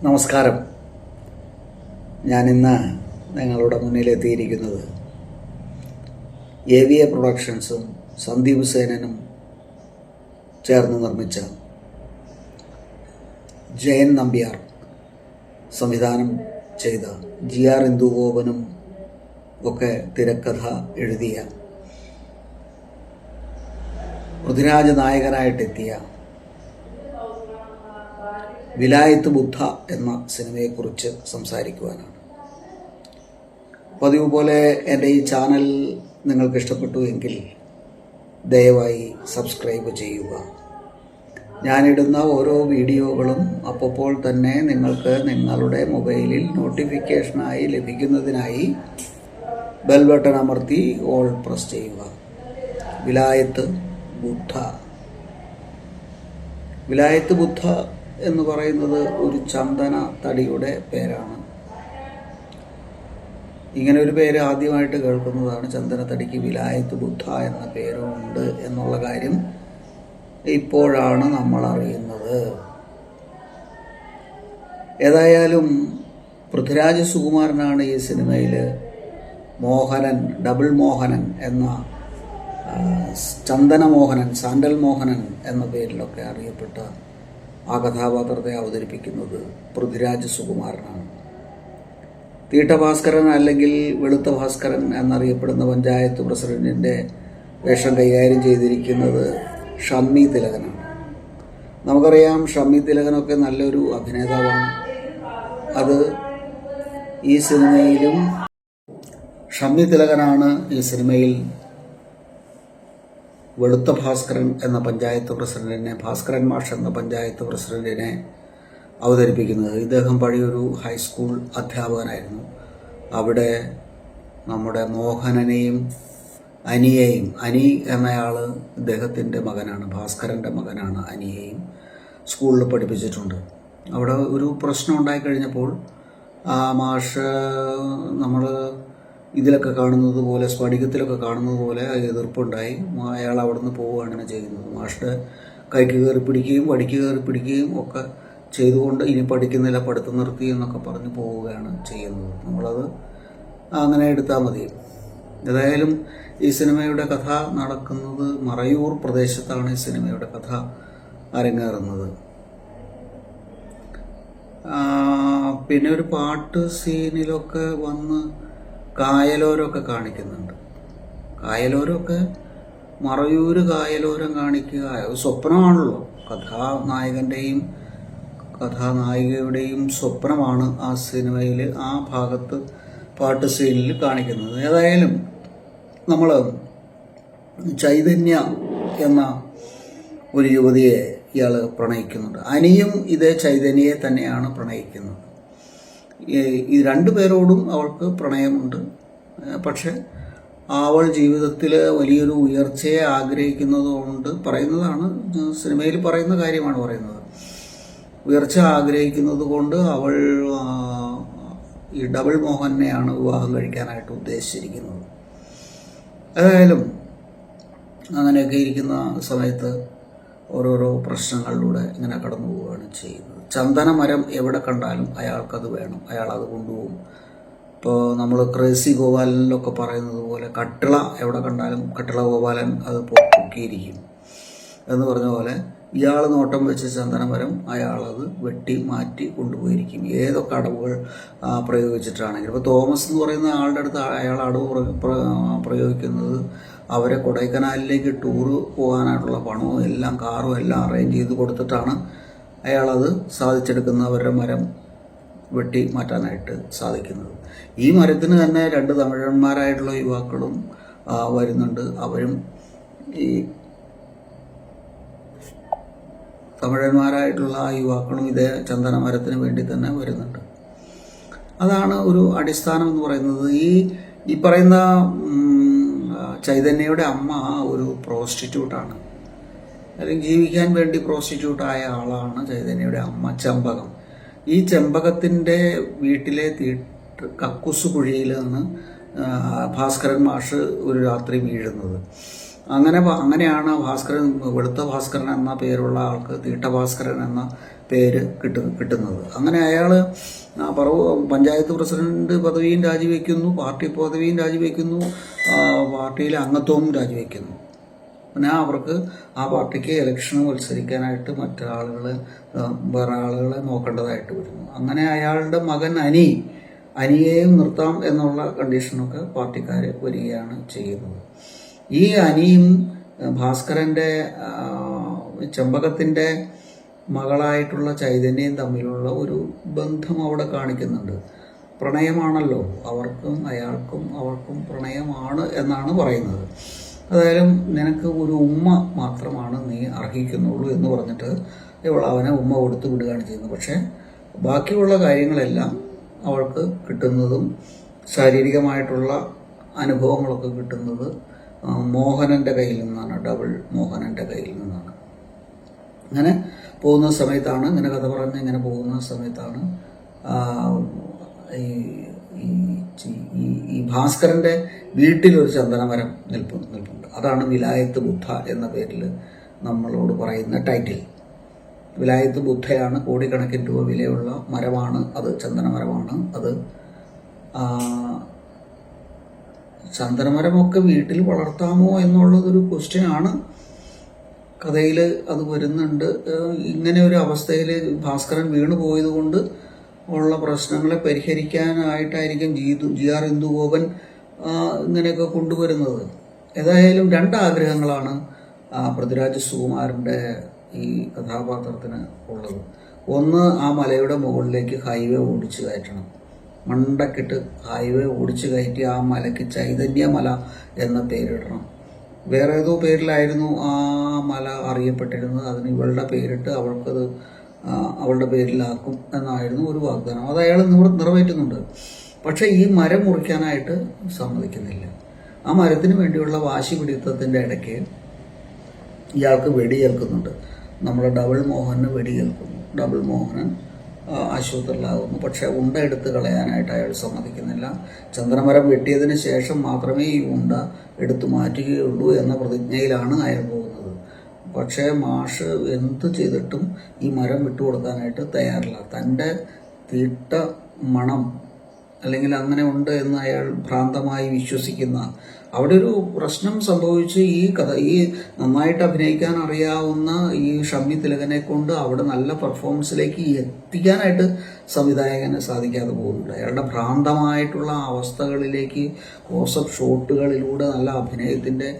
നമസ്കാരം. ഞാനിന്ന് നിങ്ങളുടെ മുന്നിലെത്തിയിരിക്കുന്നത് എ വി എ പ്രൊഡക്ഷൻസും സന്ദീപ് സേനനും ചേർന്ന് നിർമ്മിച്ച ജയൻ നമ്പ്യാർ സംവിധാനം ചെയ്ത ജി ആർ ഇന്ദുഗോപനും ഒക്കെ തിരക്കഥ എഴുതിയ പൃഥ്വിരാജ് നായകനായിട്ടെത്തിയ വിലായത്ത് ബുദ്ധ എന്ന സിനിമയെക്കുറിച്ച് സംസാരിക്കുവാനാണ്. പതിവ് പോലെ എന്റെ ഈ ചാനൽ നിങ്ങൾക്ക് ഇഷ്ടപ്പെട്ടു എങ്കിൽ ദയവായി സബ്സ്ക്രൈബ് ചെയ്യുക. ഞാനിടുന്ന ഓരോ വീഡിയോകളും അപ്പോൾ തന്നെ നിങ്ങൾക്ക് നിങ്ങളുടെ മൊബൈലിൽ നോട്ടിഫിക്കേഷനായി ലഭിക്കുന്നതിനായി ബെൽ ബട്ടൺ അമർത്തി ഓൾ പ്രസ് ചെയ്യുക. വിലായത്ത് ബുദ്ധ. വിലായത്ത് ബുദ്ധ എന്ന് പറയുന്നത് ഒരു ചന്ദന തടിയുടെ പേരാണ്. ഇങ്ങനെ ഒരു പേര് ആദ്യമായിട്ട് കേൾക്കുന്നതാണ് ചന്ദനത്തടിക്ക് വിലായത്ത് ബുദ്ധ എന്ന പേരുണ്ട് എന്നുള്ള കാര്യം ഇപ്പോഴാണ് നമ്മൾ അറിയുന്നത്. ഏതായാലും പൃഥ്വിരാജ് സുകുമാരനാണ് ഈ സിനിമയിൽ മോഹനൻ ഡബിൾ മോഹനൻ എന്ന ചന്ദന മോഹനൻ സാൻഡൽ മോഹനൻ എന്ന പേരിലൊക്കെ അറിയപ്പെട്ട കഥാപാത്രത്തെ അവതരിപ്പിക്കുന്നത് പൃഥ്വിരാജ് സുകുമാരനാണ്. തീട്ടഭാസ്കരൻ അല്ലെങ്കിൽ വെളുത്ത ഭാസ്കരൻ എന്നറിയപ്പെടുന്ന പഞ്ചായത്ത് പ്രസിഡന്റിന്റെ വേഷം കൈകാര്യം ചെയ്തിരിക്കുന്നത് ഷമ്മി തിലകനാണ്. നമുക്കറിയാം ഷമ്മി തിലകനൊക്കെ നല്ലൊരു അഭിനേതാവാണ്. അത് ഈ സിനിമയിലും ഷമ്മി തിലകനാണ് ഈ സിനിമയിൽ വെളുത്ത ഭാസ്കരൻ എന്ന പഞ്ചായത്ത് പ്രസിഡന്റിനെ ഭാസ്കരൻ മാഷ് എന്ന പഞ്ചായത്ത് പ്രസിഡന്റിനെ അവതരിപ്പിക്കുന്നത്. ഇദ്ദേഹം പഴയൊരു ഹൈസ്കൂൾ അധ്യാപകനായിരുന്നു. അവിടെ നമ്മുടെ മോഹനനെയും അനിയെയും അനി എന്നയാൾ ഇദ്ദേഹത്തിന്റെ മകനാണ് ഭാസ്കരന്റെ മകനാണ് അനിയെയും സ്കൂളിൽ പഠിപ്പിച്ചിട്ടുണ്ട്. അവിടെ ഒരു പ്രശ്നം ഉണ്ടായിക്കഴിഞ്ഞപ്പോൾ ആ മാഷ് നമ്മൾ ഇതിലൊക്കെ കാണുന്നത് പോലെ സ്ഫടികത്തിലൊക്കെ കാണുന്നത് പോലെ എതിർപ്പുണ്ടായി. അയാൾ അവിടെ നിന്ന് പോവുകയാണ് ചെയ്യുന്നത്. മാഷ്ടെ കൈക്ക് കയറി പിടിക്കുകയും വടിക്ക് കയറി പിടിക്കുകയും ഒക്കെ ചെയ്തുകൊണ്ട് ഇനി പഠിക്കുന്നില്ല പഠിത്തം നിർത്തി എന്നൊക്കെ പറഞ്ഞ് പോവുകയാണ് ചെയ്യുന്നത്. നമ്മളത് അങ്ങനെ എടുത്താൽ മതി. ഏതായാലും ഈ സിനിമയുടെ കഥ നടക്കുന്നത് മറയൂർ പ്രദേശത്താണ് ഈ സിനിമയുടെ കഥ അരങ്ങേറുന്നത്. പിന്നെ ഒരു പാട്ട് സീനിലൊക്കെ വന്ന് കായലോരമൊക്കെ കാണിക്കുന്നുണ്ട്. കായലോരമൊക്കെ മറയൂര് കായലോരം കാണിക്കുക സ്വപ്നമാണല്ലോ. കഥാനായകന്റെയും കഥാനായികയുടെയും സ്വപ്നമാണ് ആ സിനിമയിൽ ആ ഭാഗത്ത് പാട്ട് സീനിൽ കാണിക്കുന്നത്. ഏതായാലും നമ്മൾ ചൈതന്യ എന്ന ഒരു യുവതിയെ ഇയാൾ പ്രണയിക്കുന്നുണ്ട്. അനിയും ഇതേ ചൈതന്യയെ തന്നെയാണ് പ്രണയിക്കുന്നത്. ഈ- രണ്ടു പേരോടും അവൾക്ക് പ്രണയമുണ്ട്. പക്ഷെ അവൾ ജീവിതത്തിൽ വലിയൊരു ഉയർച്ചയെ ആഗ്രഹിക്കുന്നതുകൊണ്ട് പറയുന്നതാണ് സിനിമയിൽ പറയുന്ന കാര്യമാണ് പറയുന്നത്. ഉയർച്ച ആഗ്രഹിക്കുന്നത് കൊണ്ട് അവൾ ഈ ഡബിൾ മോഹനെയാണ് വിവാഹം കഴിക്കാനായിട്ട് ഉദ്ദേശിച്ചിരിക്കുന്നത്. ഏതായാലും അങ്ങനെയൊക്കെ ഇരിക്കുന്ന സമയത്ത് ഓരോരോ പ്രശ്നങ്ങളിലൂടെ ഇങ്ങനെ കടന്നു പോവുകയാണ് ചെയ്യുന്നത്. ചന്ദനമരം എവിടെ കണ്ടാലും അയാൾക്കത് വേണം. അയാൾ അത് കൊണ്ടുപോകും. ഇപ്പോൾ നമ്മൾ ക്രേസി ഗോപാലനിലൊക്കെ പറയുന്നത് പോലെ കട്ടിള എവിടെ കണ്ടാലും കട്ടിള ഗോപാലൻ അത് പൊക്കിയിരിക്കും. എന്ന് പറഞ്ഞ പോലെ ഇയാൾ നോട്ടം വെച്ച ചന്ദനമരം അയാളത് വെട്ടി മാറ്റി കൊണ്ടുപോയിരിക്കും. ഏതൊക്കെ അടവുകൾ പ്രയോഗിച്ചിട്ടാണെങ്കിലും. ഇപ്പോൾ തോമസ് എന്ന് പറയുന്ന ആളുടെ അടുത്ത് അയാൾ അടവ് പ്ര- പ്ര- പ്രയോഗിക്കുന്നത് അവരെ കൊടൈക്കനാലിലേക്ക് ടൂറ് പോകാനായിട്ടുള്ള പണവും എല്ലാം കാറും എല്ലാം അറേഞ്ച് ചെയ്ത് കൊടുത്തിട്ടാണ് അയാളത് സാധിച്ചെടുക്കുന്ന അവരുടെ മരം വെട്ടി മാറ്റാനായിട്ട് സാധിക്കുന്നത്. ഈ മരത്തിന് തന്നെ രണ്ട് തമിഴന്മാരായിട്ടുള്ള യുവാക്കളും വരുന്നുണ്ട്. അവരും ഈ തമിഴന്മാരായിട്ടുള്ള ആ യുവാക്കളും ഇതേ ചന്ദനമരത്തിന് വേണ്ടി തന്നെ വരുന്നുണ്ട്. അതാണ് ഒരു അടിസ്ഥാനം എന്ന് പറയുന്നത്. ഈ ഈ പറയുന്ന ചൈതന്യയുടെ അമ്മ ഒരു പ്രോസ്റ്റിറ്റ്യൂട്ടാണ്. അല്ലെങ്കിൽ ജീവിക്കാൻ വേണ്ടി പ്രോസ്റ്റിറ്റ്യൂട്ടായ ആളാണ് ചൈതന്യയുടെ അമ്മ ചെമ്പകം. ഈ ചെമ്പകത്തിന്റെ വീട്ടിലെ തീട്ട് കക്കുസ് കുഴിയിൽ നിന്ന് ഭാസ്കരൻ മാഷ് ഒരു രാത്രി വീഴുന്നത്. അങ്ങനെ അങ്ങനെയാണ് ഭാസ്കരൻ വെളുത്ത ഭാസ്കരൻ എന്ന പേരുള്ള ആൾക്ക് തീട്ട തീട്ടഭാസ്കരൻ എന്ന പേര് കിട്ടു കിട്ടുന്നത്. അങ്ങനെ അയാൾ പറവ് പഞ്ചായത്ത് പ്രസിഡന്റ് പദവിയും രാജിവെക്കുന്നു പാർട്ടി പദവിയും രാജിവെക്കുന്നു പാർട്ടിയിലെ അംഗത്വവും രാജിവെക്കുന്നു. പിന്നെ അവർക്ക് ആ പാർട്ടിക്ക് ഇലക്ഷന് മത്സരിക്കാനായിട്ട് മറ്റൊരാളുകളെ ആ, വേറെ ആളുകളെ നോക്കേണ്ടതായിട്ട് വരുന്നു. അങ്ങനെ അയാളുടെ മകൻ അനി അനിയെയും നിർത്താം എന്നുള്ള കണ്ടീഷനൊക്കെ പാർട്ടിക്കാർ വരികയാണ് ചെയ്യുന്നത്. ഈ അനിയും ഭാസ്കരന്റെ ചെമ്പകത്തിന്റെ മകളായിട്ടുള്ള ചൈതന്യയും തമ്മിലുള്ള ഒരു ബന്ധം അവിടെ കാണിക്കുന്നുണ്ട്. പ്രണയമാണല്ലോ. അവർക്കും അയാൾക്കും അവർക്കും പ്രണയമാണ് എന്നാണ് പറയുന്നത്. അതായാലും നിനക്ക് ഒരു ഉമ്മ മാത്രമാണ് നീ അർഹിക്കുന്നുള്ളൂ എന്ന് പറഞ്ഞിട്ട് ഇവൾ അവനെ ഉമ്മ കൊടുത്ത് വിടുകയാണ് ചെയ്യുന്നത്. പക്ഷേ ബാക്കിയുള്ള കാര്യങ്ങളെല്ലാം അവൾക്ക് കിട്ടുന്നതും ശാരീരികമായിട്ടുള്ള അനുഭവങ്ങളൊക്കെ കിട്ടുന്നത് മോഹനന്റെ കയ്യിൽ നിന്നാണ് ഡബിൾ മോഹനന്റെ കയ്യിൽ നിന്നാണ്. അങ്ങനെ പോകുന്ന സമയത്താണ് ഇങ്ങനെ കഥ പറഞ്ഞ് ഇങ്ങനെ പോകുന്ന സമയത്താണ് ഈ ഈ- ഭാസ്കരന്റെ വീട്ടിലൊരു ചന്ദനമരം നിൽപ്പ് നിൽപ്പുണ്ട്. അതാണ് വിലായത്ത് ബുദ്ധ എന്ന പേരിൽ നമ്മളോട് പറയുന്ന ടൈറ്റിൽ. വിലായത്ത് ബുദ്ധയാണ് കോടിക്കണക്കിന് രൂപ വിലയുള്ള മരമാണ് അത് ചന്ദനമരമാണ് അത്. ചന്ദനമരമൊക്കെ വീട്ടിൽ വളർത്താമോ എന്നുള്ളതൊരു ക്വസ്റ്റ്യൻ ആണ്. കഥയിൽ അത് വരുന്നുണ്ട്. ഇങ്ങനെ ഒരു അവസ്ഥയിൽ ഭാസ്കരൻ വീണു പോയത് കൊണ്ട് ഉള്ള പ്രശ്നങ്ങളെ പരിഹരിക്കാനായിട്ടായിരിക്കും ജീതു ജി ആർ ഇന്ദുഗോപൻ ഇങ്ങനെയൊക്കെ കൊണ്ടുവരുന്നത്. ഏതായാലും രണ്ട് ആഗ്രഹങ്ങളാണ് പൃഥ്വിരാജ് സുകുമാരന്റെ ഈ കഥാപാത്രത്തിന് ഉള്ളത്. ഒന്ന് ആ മലയുടെ മുകളിലേക്ക് ഹൈവേ ഓടിച്ചു കയറ്റണം. മണ്ടക്കിട്ട് ഹൈവേ ഓടിച്ചു കയറ്റി ആ മലയ്ക്ക് ചൈതന്യമല എന്ന പേരിടണം. വേറെ ഏതോ പേരിലായിരുന്നു ആ മല അറിയപ്പെട്ടിരുന്നത്. അതിന് ഇവളുടെ പേരിട്ട് അവൾക്കത് അവളുടെ പേരിലാക്കും എന്നായിരുന്നു ഒരു വാഗ്ദാനം. അത് അയാൾ നിറവേറ്റുന്നുണ്ട്. പക്ഷേ ഈ മരം മുറിക്കാനായിട്ട് സമ്മതിക്കുന്നില്ല. ആ മരത്തിന് വേണ്ടിയുള്ള വാശി പിടുത്തത്തിന്റെ ഇടയ്ക്ക് ഇയാൾക്ക് വെടിയേൽക്കുന്നുണ്ട്. നമ്മുടെ ഡബിൾ മോഹന് വെടിയേൽക്കുന്നു. ഡബിൾ മോഹനൻ ആശുപത്രിയിലാകുന്നു. പക്ഷേ ഉണ്ട എടുത്ത് കളയാനായിട്ട് അയാൾ സമ്മതിക്കുന്നില്ല. ചന്ദ്രമരം വെട്ടിയതിന് ശേഷം മാത്രമേ ഈ ഉണ്ട എടുത്തു മാറ്റുകയുള്ളൂ എന്ന പ്രതിജ്ഞയിലാണ് അയാൾ പോകുന്നത്. പക്ഷേ മാഷ് എന്തു ചെയ്തിട്ടും ഈ മരം വിട്ടുകൊടുക്കാനായിട്ട് തയ്യാറില്ല. തന്റെ തീട്ട മണം അല്ലെങ്കിൽ അങ്ങനെ ഉണ്ട് എന്ന് അയാൾ ഭ്രാന്തമായി വിശ്വസിക്കുന്ന. അവിടെ ഒരു പ്രശ്നം സംഭവിച്ച് ഈ കഥ ഈ നന്നായിട്ട് അഭിനയിക്കാൻ അറിയാവുന്ന ഈ ഷമ്മി തിലകനെ കൊണ്ട് അവിടെ നല്ല പെർഫോമൻസിലേക്ക് എത്തിക്കാനായിട്ട് സംവിധായകന് സാധിക്കാതെ പോകുന്നുണ്ട് അയാളുടെ ഭ്രാന്തമായിട്ടുള്ള അവസ്ഥകളിലേക്ക് ക്ലോസപ്പ് ഷോട്ടുകളിലൂടെ നല്ല അഭിനയത്തിന്റെ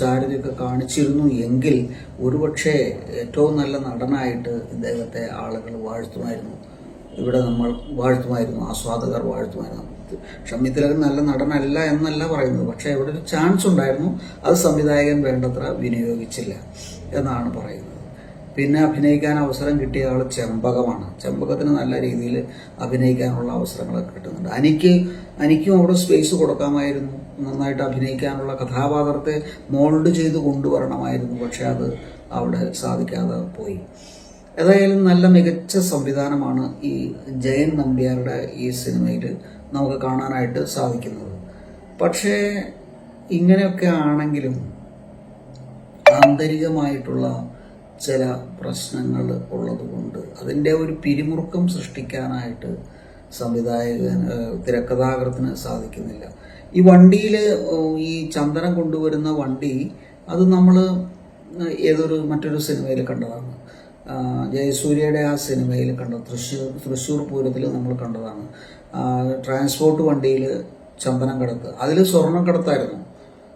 ചാരുതയൊക്കെ കാണിച്ചിരുന്നു. എങ്കിൽ ഒരുപക്ഷെ ഏറ്റവും നല്ല നടനായിട്ട് ഇദ്ദേഹത്തെ ആളുകൾ വാഴ്ത്തുമായിരുന്നു. ഇവിടെ നമ്മൾ വാഴ്ത്തുമായിരുന്നു ആസ്വാദകർ വാഴ്ത്തുമായിരുന്നു. ഷമ്മിത്തിലകൻ നല്ല നടനല്ല എന്നല്ല പറയുന്നത്. പക്ഷേ ഇവിടെ ഒരു ചാൻസ് ഉണ്ടായിരുന്നു. അത് സംവിധായകൻ വേണ്ടത്ര വിനിയോഗിച്ചില്ല എന്നാണ് പറയുന്നത്. പിന്നെ അഭിനയിക്കാൻ അവസരം കിട്ടിയ ആൾ ചെമ്പകമാണ്. ചെമ്പകത്തിന് നല്ല രീതിയിൽ അഭിനയിക്കാനുള്ള അവസരങ്ങളൊക്കെ കിട്ടുന്നുണ്ട്. അനിക്ക് അനിക്കും അവിടെ സ്പേസ് കൊടുക്കാമായിരുന്നു. നന്നായിട്ട് അഭിനയിക്കാനുള്ള കഥാപാത്രത്തെ മോൾഡ് ചെയ്ത് കൊണ്ടുവരണമായിരുന്നു. പക്ഷേ അത് അവിടെ സാധിക്കാതെ പോയി. ഏതായാലും നല്ല മികച്ച സംവിധാനമാണ് ഈ ജയൻ നമ്പ്യാരുടെ ഈ സിനിമയിൽ നമുക്ക് കാണാനായിട്ട് സാധിക്കുന്നത്. പക്ഷേ ഇങ്ങനെയൊക്കെ ആണെങ്കിലും ആന്തരികമായിട്ടുള്ള ചില പ്രശ്നങ്ങൾ ഉള്ളതുകൊണ്ട് അതിന്റെ ഒരു പിരിമുറുക്കം സൃഷ്ടിക്കാനായിട്ട് സംവിധായകൻ തിരക്കഥാകൃത്തിന് സാധിക്കുന്നില്ല. ഈ വണ്ടിയിൽ ഈ ചന്ദനം കൊണ്ടുവരുന്ന വണ്ടി അത് നമ്മൾ ഏതൊരു മറ്റൊരു സിനിമയിൽ കണ്ടതാണ്? ജയസൂര്യയുടെ ആ സിനിമയിൽ കണ്ടത് തൃശ്ശൂർ തൃശ്ശൂർ പൂരത്തിൽ നമ്മൾ കണ്ടതാണ്. ട്രാൻസ്പോർട്ട് വണ്ടിയിൽ ചന്ദനം കടത്ത്. അതിൽ സ്വർണം കടത്തായിരുന്നു.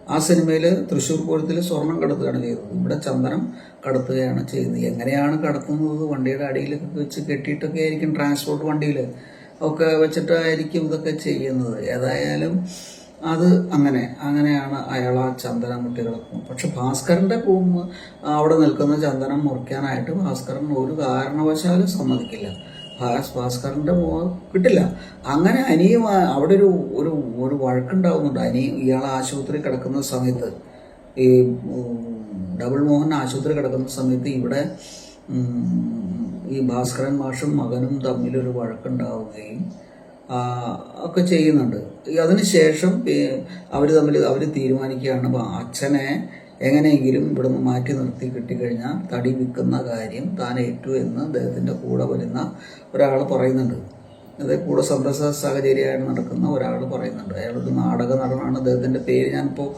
ആ സിനിമയിൽ തൃശ്ശൂർ പൂരത്തിൽ സ്വർണം കടത്തുകയാണ് ചെയ്തത്. ഇവിടെ ചന്ദനം കടത്തുകയാണ് ചെയ്യുന്നത്. എങ്ങനെയാണ് കടത്തുന്നത്? വണ്ടിയുടെ അടിയിലൊക്കെ വെച്ച് കെട്ടിയിട്ടൊക്കെ ആയിരിക്കും ട്രാൻസ്പോർട്ട് വണ്ടിയിൽ ഒക്കെ വെച്ചിട്ടായിരിക്കും ഇതൊക്കെ ചെയ്യുന്നത്. ഏതായാലും അത് അങ്ങനെ അങ്ങനെയാണ് അയാൾ ആ ചന്ദനം മുട്ടി കിടക്കുന്നത് പക്ഷെ ഭാസ്കരന്റെ ഭൂമി അവിടെ നിൽക്കുന്ന ചന്ദനം മുറിക്കാനായിട്ട് ഭാസ്കരൻ ഒരു കാരണവശാലും സമ്മതിക്കില്ല. ഭാസ് ഭാസ്കറിന്റെ കിട്ടില്ല. അങ്ങനെ അനിയും അവിടെ ഒരു ഒരു ഒരു വഴക്കുണ്ടാവുന്നുണ്ട്. അനി ഇയാൾ ആശുപത്രി കിടക്കുന്ന സമയത്ത് ഈ ഡബിൾ മോഹൻ ആശുപത്രി കിടക്കുന്ന സമയത്ത് ഇവിടെ ഈ ഭാസ്കരൻ മാഷും മകനും തമ്മിലൊരു വഴക്കുണ്ടാവുകയും ഒക്കെ ചെയ്യുന്നുണ്ട്. അതിനുശേഷം അവർ തമ്മിൽ അവർ തീരുമാനിക്കുകയാണ്. അച്ഛനെ എങ്ങനെയെങ്കിലും ഇവിടുന്ന് മാറ്റി നിർത്തി കിട്ടിക്കഴിഞ്ഞാൽ തടി വിൽക്കുന്ന കാര്യം താൻ ഏറ്റു എന്ന് അദ്ദേഹത്തിന്റെ കൂടെ വരുന്ന ഒരാൾ പറയുന്നുണ്ട്. അതായത് കൂടെ സംരസ സാഹചര്യമായിട്ട് നടക്കുന്ന ഒരാൾ പറയുന്നുണ്ട്. അയാളൊരു നാടക നടനാണ്. അദ്ദേഹത്തിന്റെ പേര് ഞാനിപ്പോൾ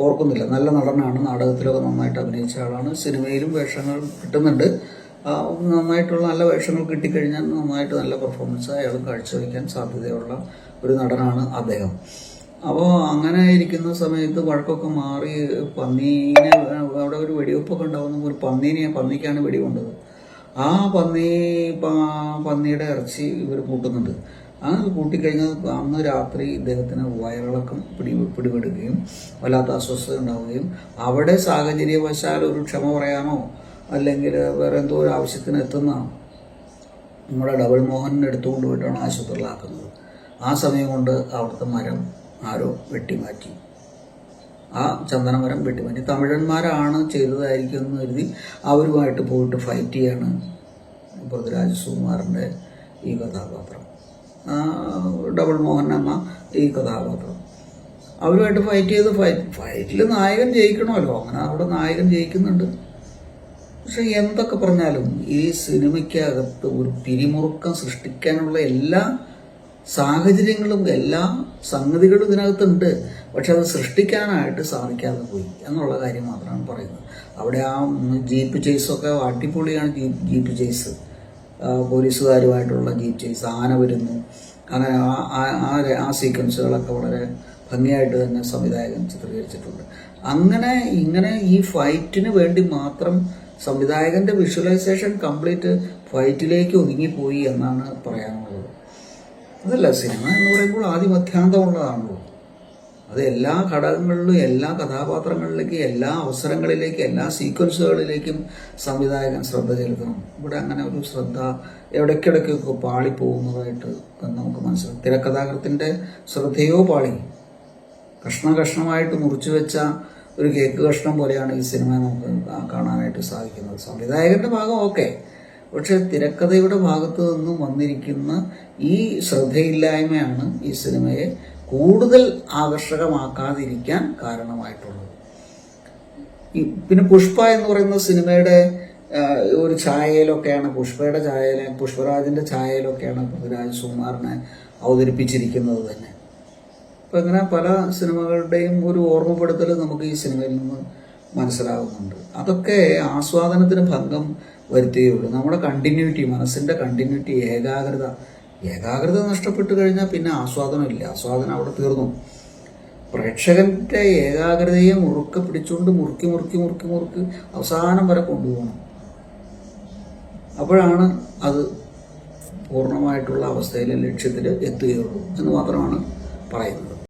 ഓർക്കുന്നില്ല. നല്ല നടനാണ്. നാടകത്തിലൊക്കെ നന്നായിട്ട് അഭിനയിച്ച ആളാണ്. സിനിമയിലും വേഷങ്ങൾ കിട്ടുന്നുണ്ട്. നന്നായിട്ടുള്ള നല്ല വേഷങ്ങൾ കിട്ടിക്കഴിഞ്ഞാൽ നന്നായിട്ട് നല്ല പെർഫോമൻസ് അയാൾ കാഴ്ചവെക്കാൻ സാധ്യതയുള്ള ഒരു നടനാണ് അദ്ദേഹം. അപ്പോൾ അങ്ങനെ ഇരിക്കുന്ന സമയത്ത് വഴക്കൊക്കെ മാറി പന്നീനെ അവിടെ ഒരു വെടിവെപ്പൊക്കെ ഉണ്ടാകുന്ന ഒരു പന്നീനെ പന്നിക്കാണ് വെടികൊണ്ടത്. ആ പന്നി പന്നിയുടെ ഇറച്ചി ഇവർ കൂട്ടുന്നുണ്ട്. ആ കൂട്ടിക്കഴിഞ്ഞാൽ അന്ന് രാത്രി ഇദ്ദേഹത്തിന് വയറിളക്കം പിടി പിടിപെടുകയും വല്ലാത്ത അസ്വസ്ഥത ഉണ്ടാവുകയും അവിടെ സാഹചര്യവശാൽ ഒരു ക്ഷമ പറയാനോ അല്ലെങ്കിൽ വേറെ എന്തോ ഒരു ആവശ്യത്തിന് എത്തുന്ന നമ്മുടെ ഡബിൾ മോഹനെ എടുത്തുകൊണ്ട് പോയിട്ടാണ് ആശുപത്രിയിലാക്കുന്നത് ആ സമയം കൊണ്ട് അവിടുത്തെ മരം ആരോ വെട്ടിമാറ്റി. ആ ചന്ദനമരം വെട്ടിമാറ്റി. തമിഴന്മാരാണ് ചെയ്തതായിരിക്കും എന്ന് കരുതി അവരുമായിട്ട് പോയിട്ട് ഫൈറ്റ് ചെയ്യാണ് പൃഥ്വിരാജ് സുകുമാറിന്റെ ഈ കഥാപാത്രം. ഡബിൾ മോഹൻ എന്ന ഈ കഥാപാത്രം. അവരുമായിട്ട് ഫൈറ്റ് ചെയ്ത് ഫൈറ്റ് ഫൈറ്റിൽ നായകൻ ജയിക്കണമല്ലോ. അങ്ങനെ അവിടെ നായകൻ ജയിക്കുന്നുണ്ട്. പക്ഷെ എന്തൊക്കെ പറഞ്ഞാലും ഈ സിനിമയ്ക്കകത്ത് ഒരു പിരിമുറുക്കം സൃഷ്ടിക്കാനുള്ള എല്ലാ സാഹചര്യങ്ങളും എല്ലാ സംഗതികളും ഇതിനകത്തുണ്ട്. പക്ഷെ അത് സൃഷ്ടിക്കാനായിട്ട് സാധിക്കാതെ പോയി എന്നുള്ള കാര്യം മാത്രമാണ് പറയുന്നത്. അവിടെ ആ ജീപ്പ് ചേസൊക്കെ അടിപൊളിയാണ് ജീപ്പ് ജീപ്പ് ചേസ് പോലീസുകാരുമായിട്ടുള്ള ജീപ്പ് ചേസ് ആന വരുന്നു. അങ്ങനെ ആ ആ സീക്വൻസുകളൊക്കെ വളരെ ഭംഗിയായിട്ട് തന്നെ സംവിധായകൻ ചിത്രീകരിച്ചിട്ടുണ്ട്. അങ്ങനെ ഇങ്ങനെ ഈ ഫൈറ്റിന് വേണ്ടി മാത്രം സംവിധായകന്റെ വിഷ്വലൈസേഷൻ കംപ്ലീറ്റ് ഫൈറ്റിലേക്ക് ഒതുങ്ങിപ്പോയി എന്നാണ് പറയാനുള്ളത്. അതല്ല സിനിമ എന്ന് പറയുമ്പോൾ ആദ്യം അധ്യാന്തമുള്ളതാണല്ലോ അത് എല്ലാ ഘടകങ്ങളിലും എല്ലാ കഥാപാത്രങ്ങളിലേക്കും എല്ലാ അവസരങ്ങളിലേക്കും എല്ലാ സീക്വൻസുകളിലേക്കും സംവിധായകൻ ശ്രദ്ധ ചെലുത്തണം. ഇവിടെ അങ്ങനെ ഒരു ശ്രദ്ധ ഇടയ്ക്കിടയ്ക്കൊക്കെ പോകുന്നതായിട്ട് നമുക്ക് മനസ്സിലാക്കാം. തിരക്കഥാകൃത്തിന്റെ ശ്രദ്ധയോ പാളി? കഷ്ണ കഷ്ണമായിട്ട് മുറിച്ചു വെച്ച ഒരു കേക്ക് കഷ്ണം പോലെയാണ് ഈ സിനിമ നമുക്ക് കാണാനായിട്ട് സാധിക്കുന്നത്. സംവിധായകന്റെ ഭാഗം ഓക്കെ. പക്ഷെ തിരക്കഥയുടെ ഭാഗത്ത് നിന്നും വന്നിരിക്കുന്ന ഈ ശ്രദ്ധയില്ലായ്മയാണ് ഈ സിനിമയെ കൂടുതൽ ആകർഷകമാക്കാതിരിക്കാൻ കാരണമായിട്ടുള്ളത്. പിന്നെ പുഷ്പ എന്ന് പറയുന്ന സിനിമയുടെ ഒരു ഛായയിലൊക്കെയാണ് പുഷ്പയുടെ ഛായയിലെ പുഷ്പരാജിന്റെ ഛായയിലൊക്കെയാണ് പൃഥ്വിരാജ് സുകുമാറിനെ അവതരിപ്പിച്ചിരിക്കുന്നത് തന്നെ. അപ്പം ഇങ്ങനെ പല സിനിമകളുടെയും ഒരു ഓർമ്മപ്പെടുത്തൽ നമുക്ക് ഈ സിനിമയിൽ നിന്ന് മനസ്സിലാകുന്നുണ്ട് അതൊക്കെ ആസ്വാദനത്തിന് ഭംഗം വരുത്തുകയുള്ളൂ നമ്മുടെ കണ്ടിന്യൂറ്റി മനസ്സിന്റെ കണ്ടിന്യൂറ്റി ഏകാഗ്രത. ഏകാഗ്രത നഷ്ടപ്പെട്ടു കഴിഞ്ഞാൽ പിന്നെ ആസ്വാദനമില്ല ആസ്വാദനം അവിടെ തീർന്നു. പ്രേക്ഷകന്റെ ഏകാഗ്രതയെ മുറുക്കെ പിടിച്ചുകൊണ്ട് മുറുക്കി മുറുക്കി മുറുക്കി മുറുക്കി അവസാനം വരെ കൊണ്ടുപോകണം. അപ്പോഴാണ് അത് പൂർണമായിട്ടുള്ള അവസ്ഥയിൽ ലക്ഷ്യത്തിൽ എത്തുകയുള്ളൂ എന്ന് മാത്രമാണ് പറയുന്നത്.